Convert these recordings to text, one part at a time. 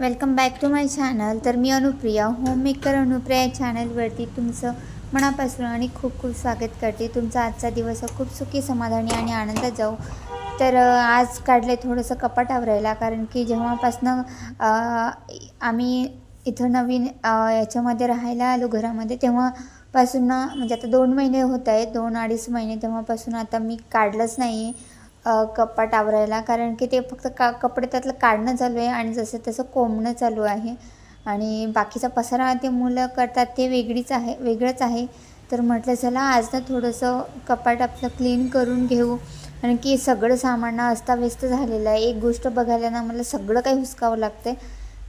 Welcome back to my channel तर मी Anupriya home maker Anupriya या चॅनलवरती तुमचं मनापासून आणि खूप खूप स्वागत करते. तुमचा आजचा दिवस हा खूप सुखी समाधानी आणि आनंदात जाऊ तर आज काढले थोडंसं कपाट आवरायला कारण की जेव्हापासनं आम्ही इथं नवीन याच्यामध्ये राहायला आलो घरामध्ये तेव्हापासून ना म्हणजे आता दोन महिने होत आहेत दोन अडीच महिने तेव्हापासून आता मी काढलंच नाही आहे कपाट आवरायला. कारण की ते फक्त का कपडे त्यातलं काढणं चालू आहे आणि जसं तसं कोंबणं चालू आहे. आणि बाकीचा पसारा ते मुलं करतात ते वेगळीच आहे वेगळंच आहे. तर म्हटलं चला आज ना थोडंसं कपाट आपलं क्लीन करून घेऊ. कारण की सगळं सामान ना अस्ताव्यस्त झालेलं आहे. एक गोष्ट बघायला ना मला सगळं काही हुसकावं लागतं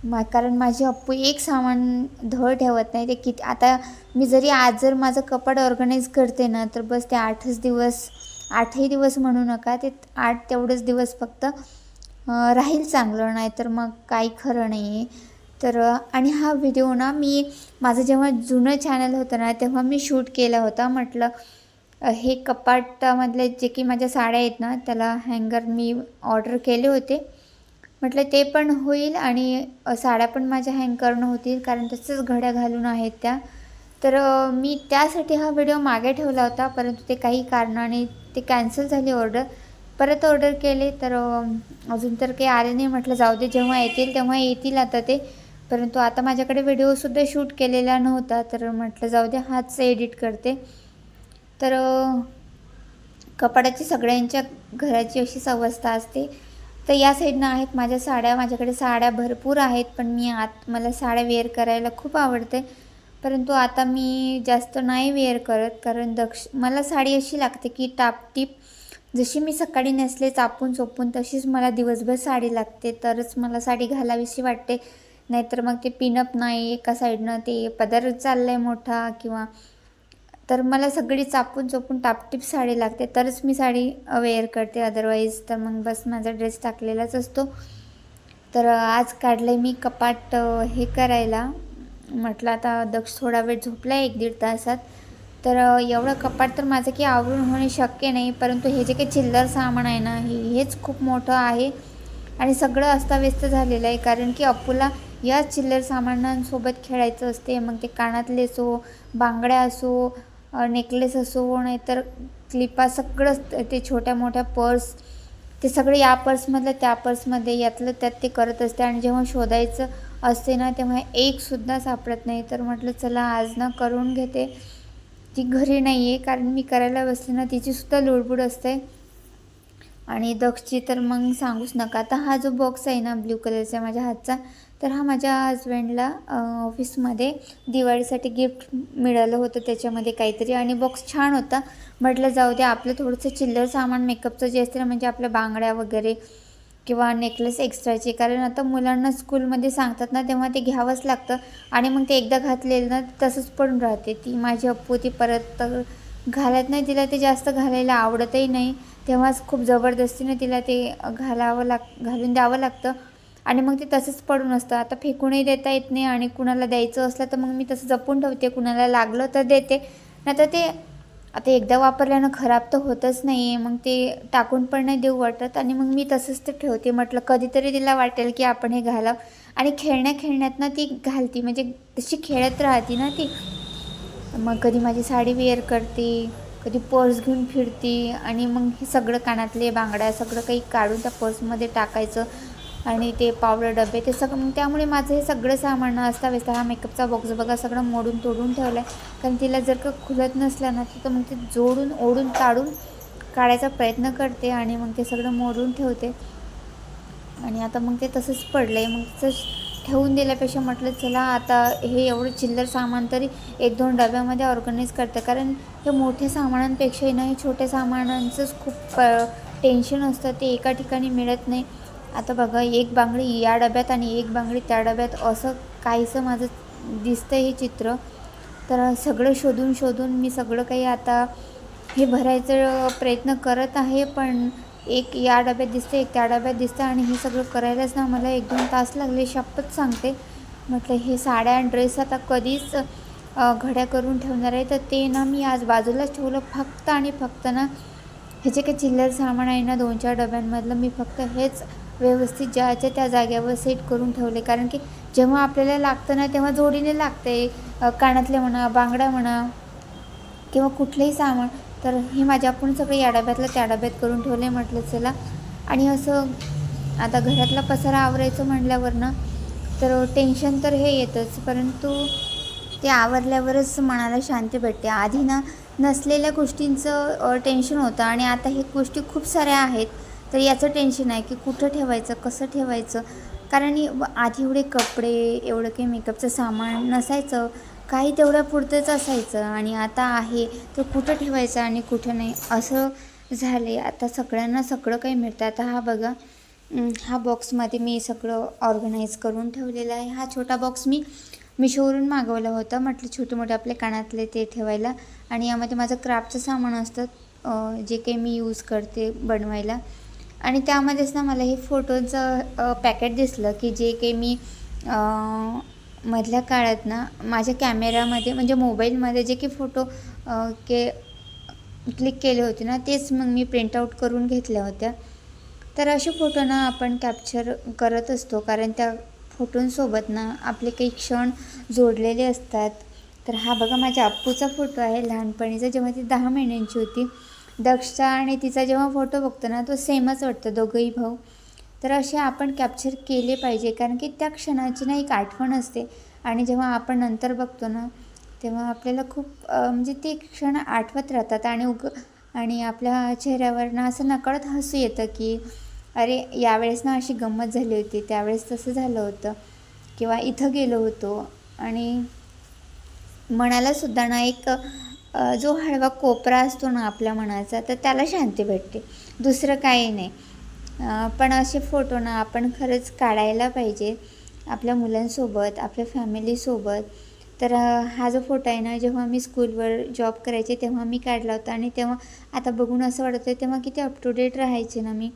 मा कारण माझी अप्पू एक सामान धळ ठेवत नाही. ते किती आता मी जरी आज जर माझं कपाट ऑर्गनाईज करते ना तर बस ते आठच दिवस आठही दिवस म्हणू नका ते आठ तेवढंच दिवस फक्त राहील चांगलं नाही तर मग काही खरं नाही आहे तर आणि हा व्हिडिओ ना मी माझं जेव्हा जुनं चॅनल होतं ना तेव्हा मी शूट केला होता. म्हटलं हे कपाटामधले जे की माझ्या साड्या आहेत ना त्याला हँगर मी ऑर्डर केले होते. म्हटलं ते पण होईल आणि साड्या पण माझ्या हँग करणं होतील कारण तसंच घड्या घालून आहेत त्या. तर मी त्यासाठी हा व्हिडिओ मागे ठेवला होता परंतु ते काही कारणाने ते कॅन्सल झाली ऑर्डर परत ऑर्डर केले तर अजून तर काही आले नाही. म्हटलं जाऊ दे जेव्हा येतील तेव्हा येतील आता ते. परंतु आता माझ्याकडे व्हिडिओसुद्धा शूट केलेला नव्हता तर म्हटलं जाऊ दे हाच एडिट करते. तर कपड्याची सगळ्यांच्या घराची अशीच अवस्था असते. तर या साईडनं आहेत माझ्या साड्या. माझ्याकडे साड्या भरपूर आहेत पण मी आत मला साड्या वेअर करायला खूप आवडते. परंतु आता मी जास्त नाही वेअर करत कारण दक्ष मला साडी अशी लागते की टापटीप जशी मी सकाळी नेसले चापून चोपून तशीच मला दिवसभर साडी लागते. तरच मला साडी घालावीशी वाटते. नाहीतर मग ते पिनअप नाही एका साईडनं ते पदर चाललं आहे मोठा किंवा तर मला सगळी चापून चोपून टापटीप साडी लागते. तरच मी साडी वेअर करते. अदरवाईज तर मग बस माझा ड्रेस टाकलेलाच असतो. तर आज काढलं आहे मी कपाट हे करायला. म्हटलं आता दक्ष थोडा वेळ झोपला एक दीड तासात. तर एवढं कपाट तर माझं की आवरून होणे शक्य नाही परंतु हे जे काही चिल्लर सामान आहे ना हे हेच खूप मोठं आहे. आणि सगळं अस्ताव्यस्त झालेलं आहे कारण की अप्पूला या चिल्लर सामानांसोबत खेळायचं असते. मग ते कानातले असो बांगड्या असो नेकलेस असो नाहीतर क्लिपा सगळंच ते छोट्या मोठ्या पर्स ते सगळे या पर्समधलं त्या पर्समध्ये यातलं त्यात ते करत असते. आणि जेव्हा शोधायचं असते ना तेव्हा एकसुद्धा सापडत नाही. तर म्हटलं चला आज ना करून घेते. ती घरी नाही आहे कारण मी करायला बसले ना तिचीसुद्धा लुडबुड असते. आणि दक्षची तर मग सांगूच नका. आता हा जो बॉक्स आहे ना ब्ल्यू कलरचा माझ्या हातचा तर हा माझ्या हजबंडला ऑफिसमध्ये दिवाळीसाठी गिफ्ट मिळालं होतं त्याच्यामध्ये काहीतरी. आणि बॉक्स छान होता. म्हटलं जाऊ दे आपलं थोडंसं चिल्लर सामान मेकअपचं जे असते ना म्हणजे आपल्या बांगड्या वगैरे किंवा नेकलेस एक्स्ट्राचे कारण आता मुलांना स्कूलमध्ये सांगतात ना तेव्हा ते घ्यावंच लागतं. आणि मग ते एकदा घातलेलं ना तसंच पडून राहते. ती माझी अप्पू ती परत घालत नाही. तिला ते जास्त घालायला आवडतही नाही. तेव्हाच खूप जबरदस्तीने तिला ते घालावं लाग घालून द्यावं लागतं. आणि मग ते तसंच पडून असतं. आता फेकूनही देता येत नाही आणि कुणाला द्यायचं असलं तर मग मी तसं जपून ठेवते. कुणाला लागलं तर देते. नाहीतर ते आता एकदा वापरल्यानं खराब तर होतच नाही आहे मग ते टाकून पण नाही देऊ वाटत आणि मग मी तसंच ते ठेवते. म्हटलं कधीतरी तिला वाटेल की आपण हे घालावं. आणि खेळण्या खेळण्यात ना ती घालती. म्हणजे तशी खेळत राहते ना ती. मग कधी माझी साडी वेअर करते कधी पर्स घेऊन फिरते आणि मग हे सगळं कानातले बांगड्या सगळं काही काढून त्या पर्समध्ये टाकायचं. आणि ते पावडर डबे ते सगळं मग त्यामुळे माझं हे सगळं सामान असता हा मेकअपचा बॉक्स बघा सगळं मोडून तोडून ठेवलं आहे कारण तिला जर का खुलत नसलं ना तर मग ते जोडून ओढून काढून काढायचा प्रयत्न करते आणि मग ते सगळं मोडून ठेवते. आणि आता मग ते तसंच पडलं आहे मग तसंच ठेवून दिल्यापेक्षा म्हटलं चला आता हे एवढं चिल्लर सामान तरी एक दोन डब्यामध्ये ऑर्गनाईज करतं. कारण हे मोठ्या सामानांपेक्षाही ना हे छोट्या सामानांचंच खूप टेन्शन असतं. ते एका ठिकाणी मिळत नाही. आता बघा एक बांगडी या डब्यात आणि एक बांगडी त्या डब्यात. असं काहीसं माझं दिसतं हे चित्र. तर सगळं शोधून शोधून मी सगळं काही आता हे भरायचं प्रयत्न करत आहे पण एक या डब्यात दिसते एक त्या डब्यात दिसतं आणि हे सगळं करायलाच ना मला एक दोन तास लागले. शपथ सांगते. म्हटलं हे साड्या आणि ड्रेस आता कधीच घड्या करून ठेवणार आहे. तर ते ना मी आज बाजूलाच ठेवलं. फक्त आणि फक्त ना हे जे काही चिल्लर सामान आहे ना दोन चार डब्यांमधलं मी फक्त हेच व्यवस्थित ज्याच्या त्या जाग्यावर सेट करून ठेवले. कारण की जेव्हा आपल्याला लागतं ना तेव्हा जोडीने लागते. कानातले म्हणा बांगड्या म्हणा किंवा कुठलंही सामान. तर हे माझ्या आपण सगळे या डब्यातलं त्या डब्यात करून ठेवले म्हटलं चला. आणि असं आता घरातला पसारा आवरायचं म्हटल्यावर ना तर टेन्शन तर हे येतंच. परंतु ते आवरल्यावरच मनाला शांती भेटते. आधी ना नसलेल्या गोष्टींचं टेन्शन होतं. आणि आता हे गोष्टी खूप साऱ्या आहेत. तर याचं टेन्शन आहे की कुठं ठेवायचं कसं ठेवायचं? कारण आधी एवढे कपडे एवढं काही मेकअपचं सामान नसायचं. काही तेवढ्या पुरतंच असायचं आणि आता आहे. तर कुठं ठेवायचं आणि कुठं नाही? असं झाले आता सगळ्यांना सगळं काही मिळतं. आता हा बघा हा बॉक्समध्ये मी सगळं ऑर्गनाईज करून ठेवलेला आहे. हा छोटा बॉक्स मी मिशोवरून मागवला होता. म्हटलं छोटे मोठे आपले कानातले ते ठेवायला. आणि यामध्ये माझं क्राफ्टचं सामान असतं जे काही मी यूज करते बनवायला. आणि त्यामध्येच ना मला हे फोटोचं पॅकेट दिसलं की जे काही मी मधल्या काळात ना माझ्या कॅमेरामध्ये म्हणजे मोबाईलमध्ये जे काही फोटो के क्लिक केले होते ना तेच मग मी प्रिंटआउट करून घेतल्या होत्या. तर असे फोटो ना आपण कॅप्चर करत असतो कारण त्या फोटोंसोबत ना आपले काही क्षण जोडलेले असतात. तर हा बघा माझ्या अप्पूचा फोटो आहे लहानपणीचा जेव्हा ती दहा महिन्यांची होती. दक्षता आणि तिचा जेव्हा फोटो बघतो ना तो सेमच वाटतो दोघंही भाऊ. तर असे आपण कॅप्चर केले पाहिजे कारण की त्या क्षणाची ना एक आठवण असते. आणि जेव्हा आपण नंतर बघतो ना तेव्हा आपल्याला खूप म्हणजे ते क्षण आठवत राहतात. आणि उग आणि आपल्या चेहऱ्यावर ना असं नकळत हसू येतं की अरे यावेळेस ना अशी गंमत झाली होती त्यावेळेस तसं झालं होतं. किंवा इथं गेलो होतो. आणि मनालासुद्धा ना एक जो हळवा कोपरा असतो ना आपल्या मनाचा तर त्याला शांती भेटते. दुसरं काही नाही. पण असे फोटो ना आपण खरंच काढायला पाहिजे. आपल्या मुलांसोबत आपल्या फॅमिलीसोबत. तर हा जो फोटो आहे ना जेव्हा मी स्कूलवर जॉब करायचे तेव्हा मी काढला होता आणि तेव्हा आता बघून असं वाटत आहे तेव्हा किती अप टू डेट राहायचे ना मी.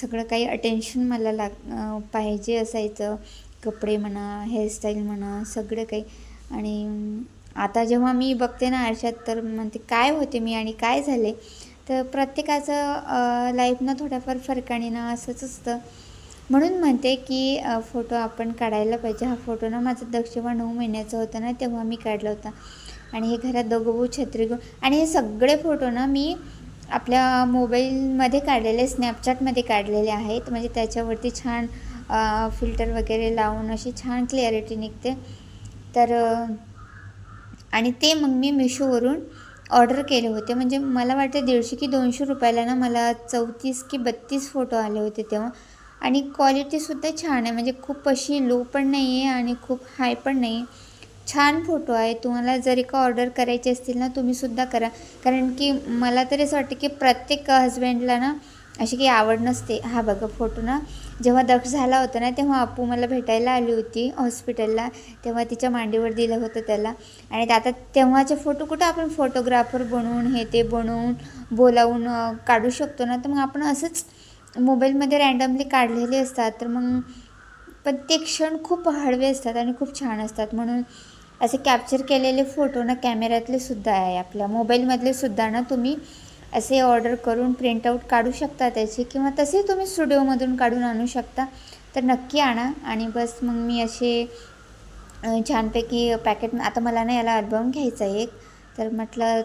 सगळं काही अटेन्शन मला लाग पाहिजे असायचं. कपडे म्हणा हेअरस्टाईल म्हणा सगळं काही. आणि आता जेव्हा मी बघते ना आरशात तर म्हणते काय होते मी आणि काय झाले? तर प्रत्येकाचं लाईफ ना थोड्याफार फरकाने ना असंच असतं. म्हणून म्हणते की फोटो आपण काढायला पाहिजे. हा फोटो ना माझा दक्षिणा नऊ महिन्याचा होता ना तेव्हा मी काढला होता. आणि हे घरात दोघं भाऊ छत्री आणि हे सगळे फोटो ना मी आपल्या मोबाईलमध्ये काढलेले स्नॅपचॅटमध्ये काढलेले आहेत. म्हणजे त्याच्यावरती छान फिल्टर वगैरे लावून अशी छान क्लिअरिटी निघते. तर आणि ते मग मी मिशोवरून ऑर्डर केले होते. म्हणजे मला वाटतं दीडशे की दोनशे रुपयाला ना मला चौतीस की बत्तीस फोटो आले होते तेव्हा. आणि क्वालिटीसुद्धा छान आहे. म्हणजे खूप अशी लो पण नाही आहे आणि खूप हाय पण नाही आहे छान फोटो आहे. तुम्हाला जरी का ऑर्डर करायचे असतील ना तुम्हीसुद्धा करा. कारण की मला तरी असं वाटतं की प्रत्येक हजबंडला ना अशी काही आवड नसते. हा बघा फोटो ना. जेव्हा दक्ष झाला होता ना तेव्हा अप्पू मला भेटायला आली होती हॉस्पिटलला तेव्हा तिच्या मांडीवर दिलं होतं त्याला. आणि आता तेव्हाचे फोटो कुठं आपण फोटोग्राफर बनवून हे ते बनवून बोलावून काढू शकतो ना? तर मग आपण असंच मोबाईलमध्ये रँडमली काढलेले असतात. तर मग पण ते क्षण खूप हळवे असतात आणि खूप छान असतात. म्हणून असे कॅप्चर केलेले फोटो ना कॅमेऱ्यातले सुद्धा आहे आपल्या. मोबाईलमधले सुद्धा ना तुम्ही असे ऑर्डर करून प्रिंटआउट काढू शकता त्याचे किंवा तसे तुम्ही स्टुडिओमधून काढून आणू शकता. तर नक्की आणा आणि बस मग मी असे छानपैकी पॅकेट आता मला ना याला अल्बम घ्यायचा आहे एक. तर म्हटलं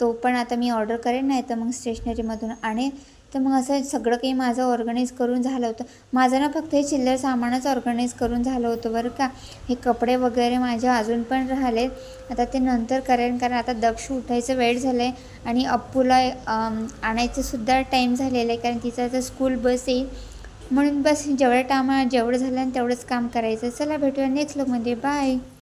तो पण आता मी ऑर्डर करेन नाही तर मग स्टेशनरीमधून आणेन. तर मग असं सगळं काही माझं ऑर्गनाईज करून झालं होतं. माझं ना फक्त हे चिल्लर सामानच ऑर्गनाईज करून झालं होतं बरं का. हे कपडे वगैरे माझे अजून पण राहिले आता ते नंतर करेन कारण आता दक्ष उठायचं वेळ झालं आहे आणि अप्पूला आणायचंसुद्धा आणायचं सुद्धा टाईम झालेला आहे कारण तिचा आता स्कूल बस येईल. म्हणून बस जेवढं टामा जेवढं झालं आणि तेवढंच काम करायचं. चला भेटूया नेक्स्ट लोकमध्ये बाय